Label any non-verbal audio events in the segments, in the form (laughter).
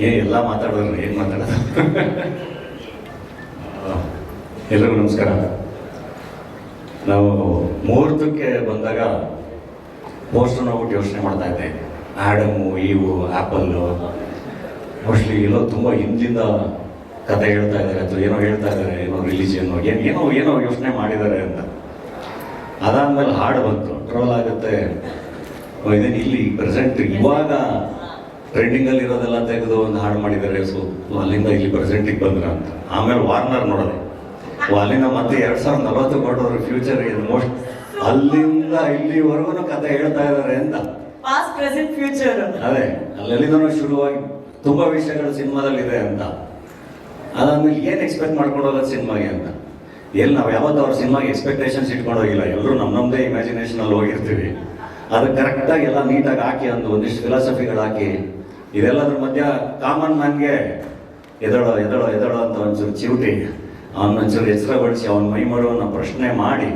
ಏ ಎಲ್ಲ ಮಾತಾಡೋರು ಏನು ಮಾತಾಡೋದು? ಆ, ಎಲ್ರಿಗೂ ನಮಸ್ಕಾರ. ನಾವು ಮುಹೂರ್ತಕ್ಕೆ ಬಂದಾಗ ಪೋಸ್ಟರ್ ನೋಡ್ಬಿಟ್ಟು ಯೋಚನೆ ಮಾಡ್ತಾ ಇದ್ದೆ. ಆ್ಯಡಮು ಇವು ಆ್ಯಪಲ್ಲು ಮೋಸ್ಟ್ಲಿ ಎಲ್ಲೋ ತುಂಬ ಹಿಂದಿಂದ ಕತೆ ಹೇಳ್ತಾ ಇದ್ದಾರೆ ಅಥವಾ ಏನೋ ಹೇಳ್ತಾ ಇದ್ದಾರೆ ಏನೋ ರಿಲಿಜಿಯನ್ ಏನು ಏನೋ ಏನೋ ಯೋಚನೆ ಮಾಡಿದ್ದಾರೆ ಅಂತ. ಅದಾದ್ಮೇಲೆ ಹಾಡು ಬಂತು. ಟ್ರೋಲ್ ಆಗುತ್ತೆ. ಇದೇನು ಇಲ್ಲಿ ಪ್ರೆಸೆಂಟ್ ಇವಾಗ ಟ್ರೆಂಡಿಂಗಲ್ಲಿ ಇರೋದೆಲ್ಲ ತೆಗೆದು ಒಂದು ಹಾಡು ಮಾಡಿದ್ದಾರೆ ಸೊ ಅಲ್ಲಿಂದ ಇಲ್ಲಿ ಪ್ರೆಸೆಂಟಿಗೆ ಬಂದ್ರ ಅಂತ. ಆಮೇಲೆ ವಾರ್ನರ್ ನೋಡೋದು. ಅಲ್ಲಿಂದ ಮತ್ತೆ ಎರಡ್ ಸಾವಿರದ ನಲವತ್ತು ಕೊಟ್ಟವ್ರ ಫ್ಯೂಚರ್ ಮೋಸ್ಟ್ ಅಲ್ಲಿಂದ ಇಲ್ಲಿವರೆಗೂ ಕತೆ ಹೇಳ್ತಾ ಇದ್ದಾರೆ ಅಂತ. ಪಾಸ್ಟ್ ಪ್ರೆಸೆಂಟ್ ಫ್ಯೂಚರ್ ಅದೇ ಅಲ್ಲೆಲ್ಲಿಂದ ಶುರುವಾಗಿ ತುಂಬಾ ವಿಷಯಗಳು ಸಿನಿಮಾದಲ್ಲಿ ಇದೆ ಅಂತ. ಅದಾದ್ಮೇಲೆ ಏನ್ ಎಕ್ಸ್ಪೆಕ್ಟ್ ಮಾಡ್ಕೊಂಡು ಹೋಗೋದು ಸಿನಿಮಾಗೆ ಅಂತ. ಎಲ್ಲಿ ನಾವು ಯಾವತ್ತು ಅವ್ರ ಸಿನಿಮಾಗೆ ಎಕ್ಸ್ಪೆಕ್ಟೇಷನ್ಸ್ ಇಟ್ಕೊಂಡೋಗಿಲ್ಲ ಎಲ್ಲರೂ ನಮ್ಮ ನಮ್ಮದೇ ಇಮ್ಯಾಜಿನೇಷನ್ ಅಲ್ಲಿ ಹೋಗಿರ್ತೀವಿ ಅದು ಕರೆಕ್ಟಾಗಿ ಎಲ್ಲ ನೀಟಾಗಿ ಹಾಕಿ ಒಂದು ಒಂದಿಷ್ಟು ಫಿಲಾಸಫಿಗಳು ಹಾಕಿ ಇದೆಲ್ಲದ್ರ ಮಧ್ಯ ಕಾಮನ್ ಮ್ಯಾನ್ಗೆ ಎದಳೋ ಎದಳೋ ಎದಳೋ ಅಂತ ಒಂಚೂರು ಚಿವುಟಿ ಅವನೊಂಚೂರು ಎಚ್ಚರಗೊಳಿಸಿ ಅವನ ಮೈ ಮಾಡುವನ್ನ ಪ್ರಶ್ನೆ ಮಾಡಿ,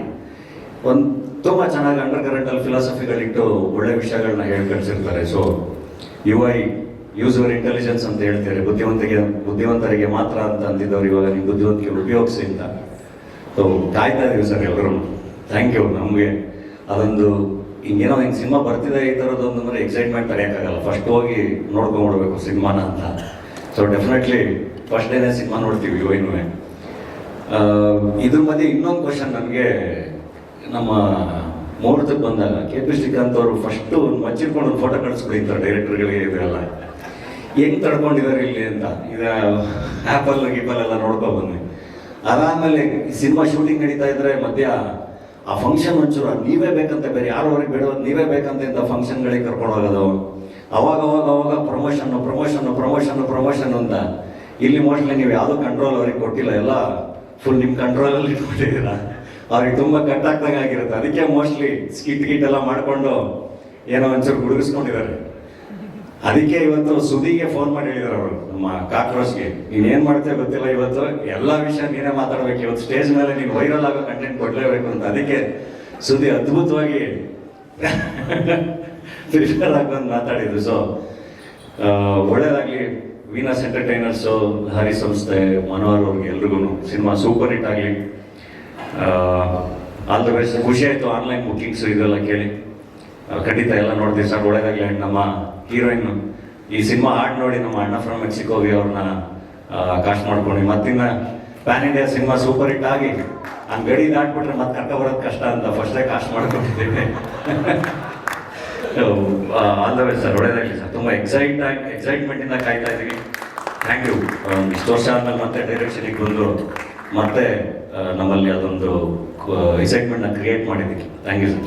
ಒಂದು ತುಂಬ ಚೆನ್ನಾಗಿ ಅಂಡರ್ ಕರೆಂಟಲ್ಲಿ ಫಿಲಾಸಫಿಗಳಿಟ್ಟು ಒಳ್ಳೆ ವಿಷಯಗಳನ್ನ ಹೇಳಿ ಕಳಿಸಿರ್ತಾರೆ. So you I use your intelligence ಅಂತ ಹೇಳ್ತಾರೆ. ಬುದ್ಧಿವಂತಿಗೆ, ಬುದ್ಧಿವಂತರಿಗೆ ಮಾತ್ರ ಅಂತ ಅಂದಿದ್ದವ್ರು ಇವಾಗ ನೀವು ಬುದ್ಧಿವಂತಿಕೆ ಉಪಯೋಗಿಸಿ ಅಂತ. ಸೊ ಕಾಯ್ತಾ ಇದೀವಿ ಸರ್ ಎಲ್ಲರೂ ಥ್ಯಾಂಕ್ ಯು ನಮಗೆ ಅದೊಂದು ಹಿಂಗೇನೋ ಹಿಂಗೆ ಸಿನಿಮಾ ಬರ್ತಿದೆ ಈ ಥರದ್ದೊಂದು ಅಂದರೆ ಎಕ್ಸೈಟ್ಮೆಂಟ್ ತಡೆಯೋಕ್ಕಾಗಲ್ಲ ಫಸ್ಟ್ ಹೋಗಿ ನೋಡ್ಕೊಂಡ್ಬಿಡ್ಬೇಕು ಸಿನಿಮಾನ ಅಂತ. ಸೊ ಡೆಫಿನೆಟ್ಲಿ ಫಸ್ಟ್ ಡೇನೇ ಸಿನಿಮಾ ನೋಡ್ತೀವಿ ಇವನು ಇದ್ರ ಮಧ್ಯೆ ಇನ್ನೊಂದು ಕ್ವಶನ್ ನನಗೆ ನಮ್ಮ ಮುಹೂರ್ತಕ್ಕೆ ಬಂದಾಗ ಕೆ ಪಿ ಶ್ರೀಕಾಂತ್ ಅವರು ಫಸ್ಟ್ ಮಚ್ಚಿಟ್ಕೊಂಡು ಒಂದು ಫೋಟೋ ಕಳಿಸ್ಬಿಟ್ಟಿರ್ತಾರೆ ಡೈರೆಕ್ಟರ್ಗಳಿಗೆ ಇದೆಲ್ಲ ಹೆಂಗ್ ತಡ್ಕೊಂಡಿದ್ದಾರೆ ಇಲ್ಲಿ ಅಂತ. ಇದು ಆ್ಯಪಲ್ ಗಿಪಲ್ ಎಲ್ಲ ನೋಡ್ಕೊ ಅದಾದ್ಮೇಲೆ ಸಿನಿಮಾ ಶೂಟಿಂಗ್ ನಡೀತಾ ಇದ್ರೆ ಮಧ್ಯ ಆ ಫಂಕ್ಷನ್ ಒಂಚೂರು, ನೀವೇ ಬೇಕಂತ ಬೇರೆ ಯಾರು ಅವ್ರಿಗೆ ಬೇಡ ನೀವೇ ಬೇಕಂತ ಇಂಥ ಫಂಕ್ಷನ್ಗಳಿಗೆ ಕರ್ಕೊಂಡು ಹೋಗೋದು ಅವಾಗ ಅವಾಗ ಅವಾಗ ಪ್ರಮೋಷನ್ ಪ್ರಮೋಷನ್ ಪ್ರಮೋಷನ್ ಪ್ರಮೋಷನ್ ಅಂತ. ಇಲ್ಲಿ ಮೋಸ್ಟ್ಲಿ ನೀವು ಯಾವುದೂ ಕಂಟ್ರೋಲ್ ಅವ್ರಿಗೆ ಕೊಟ್ಟಿಲ್ಲ, ಎಲ್ಲ ಫುಲ್ ನಿಮ್ಮ ಕಂಟ್ರೋಲಲ್ಲಿ ಇಟ್ಕೊಂಡಿದ್ದೀರಾ. ಅವ್ರಿಗೆ ತುಂಬ ಕಟ್ಟಾಗ್ದಂಗೆ ಆಗಿರುತ್ತೆ. ಅದಕ್ಕೆ ಮೋಸ್ಟ್ಲಿ ಸ್ಕಿಟ್ ಗಿಟ್ ಎಲ್ಲ ಮಾಡಿಕೊಂಡು ಏನೋ ಒಂಚೂರು ಗುಡುಗಿಸ್ಕೊಂಡಿದ್ದಾರೆ. ಅದಕ್ಕೆ ಇವತ್ತು ಸುದ್ದಿಗೆ ಫೋನ್ ಮಾಡಿ ಹೇಳಿದ್ರು ಅವರು, ನಮ್ಮ ಕಾಕ್ರೋಚ್ಗೆ. ಏನ್ ಮಾಡ್ತೇವೆ ಗೊತ್ತಿಲ್ಲ ಇವತ್ತು? ಎಲ್ಲಾ ವಿಷಯ ನೀನೇ ಮಾತಾಡ್ಬೇಕು. ಇವತ್ತು ಸ್ಟೇಜ್ ಮೇಲೆ ನೀವು ವೈರಲ್ ಆಗೋ ಕಂಟೆಂಟ್ ಕೊಡ್ಲೇಬೇಕು ಅಂತ. ಅದಕ್ಕೆ ಸುದ್ದಿ ಅದ್ಭುತವಾಗಿ (laughs) ಪ್ರಿಪೇರ್ ಆಗಿ ಮಾತಾಡಿದ್ರು. ಸೊ ಒಳ್ಳೇದಾಗ್ಲಿ. ವೀನಸ್ ಎಂಟರ್ಟೈನರ್ಸು ಹರಿ ಸಂಸ್ಥೆ, ಮನೋಹರ್ ಅವ್ರಿಗೆ ಎಲ್ರಿಗೂ ಸಿನಿಮಾ ಸೂಪರ್ ಹಿಟ್ ಆಗಲಿ. ಆಲ್ ದ ಬೆಸ್ಟ್ ಖುಷಿ ಆಯ್ತು ಆನ್ಲೈನ್ ಬುಕ್ಕಿಂಗ್ಸ್ ಇದೆಲ್ಲ ಕೇಳಿ. ಖಂಡಿತ ಎಲ್ಲ ನೋಡ್ತೀವಿ ಸರ್. ಒಳಗಾಗಲಿ and ನಮ್ಮ ಹೀರೋಯಿನ್ ಈ ಸಿನಿಮಾ ಹಾಡ್ ನೋಡಿ ನಮ್ಮ ಅಣ್ಣ ಫ್ರಮ್ ಮೆಕ್ಸಿಕೋಗೆ ಅವ್ರನ್ನ ಕಾಸ್ಟ್ ಮಾಡ್ಕೊಂಡು ಮತ್ತಿನ್ನ pan India cinema super hit ಆಗಿ, ನಾನು ಗಡಿ ದಾಟ್ಬಿಟ್ರೆ ಮತ್ತೆ ಕರ್ಕ ಬರೋದು ಕಷ್ಟ ಅಂತ ಫಸ್ಟೇ ಕಾಸ್ಟ್ ಮಾಡ್ಕೊಂಡಿದ್ದೇನೆ. ಆಲ್ ದ ವೇ ಸರ್ ಒಳ್ಳೇದಾಗಲಿ ಸರ್ ತುಂಬ ಎಕ್ಸೈಟ್ ಆಗಿ ಎಕ್ಸೈಟ್ಮೆಂಟ್ ಇಂದ ಕಾಯ್ತಾ ಇದ್ದೀವಿ. ಥ್ಯಾಂಕ್ ಯು ಇಷ್ಟು ವರ್ಷ ಆದ್ಮೇಲೆ ಮತ್ತೆ ಡೈರೆಕ್ಷನಿಗೆ ಬಂದು ಮತ್ತೆ ನಮ್ಮಲ್ಲಿ ಅದೊಂದು ಎಕ್ಸೈಟ್ಮೆಂಟ್ನ ಕ್ರಿಯೇಟ್ ಮಾಡಿದ್ದೀವಿ. Thank you sir